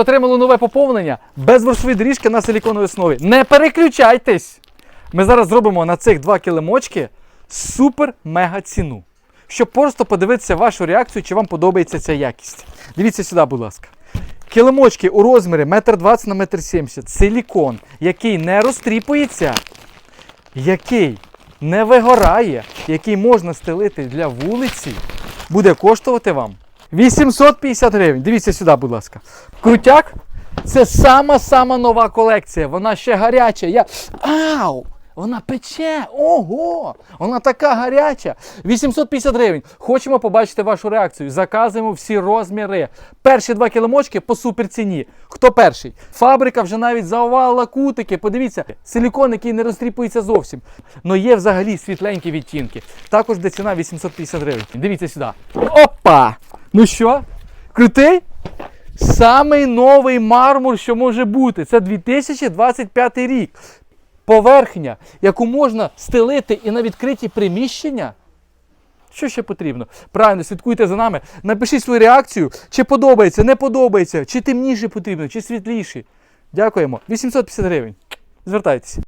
Отримали нове поповнення без воршової доріжки на силіконовій основі. Не переключайтесь! Ми зараз зробимо на цих два килимочки супер-мега ціну. Щоб просто подивитися вашу реакцію, чи вам подобається ця якість. Дивіться сюди, будь ласка. Килимочки у розмірі 1,20 на 1,70 м. Силікон, який не розтріпується, який не вигорає, який можна стелити для вулиці, буде коштувати вам 850 гривень. Дивіться сюди, будь ласка. Крутяк це сама-сама нова колекція. Вона ще гаряча. Я... Ау! Вона пече! Ого! Вона така гаряча! 850 гривень. Хочемо побачити вашу реакцію. Заказуємо всі розміри. Перші два килимочки по суперціні. Хто перший? Фабрика вже навіть заувала кутики. Подивіться, силікон, який не розтріпується зовсім. Но є взагалі світленькі відтінки. Також де ціна 850 гривень. Дивіться сюди. Опа! Ну що? Крутий? Самий новий мармур, що може бути. Це 2025 рік. Поверхня, яку можна стелити і на відкриті приміщення. Що ще потрібно? Правильно, слідкуйте за нами. Напишіть свою реакцію, чи подобається, не подобається, чи темніше потрібно, чи світліше. Дякуємо. 850 гривень. Звертайтеся.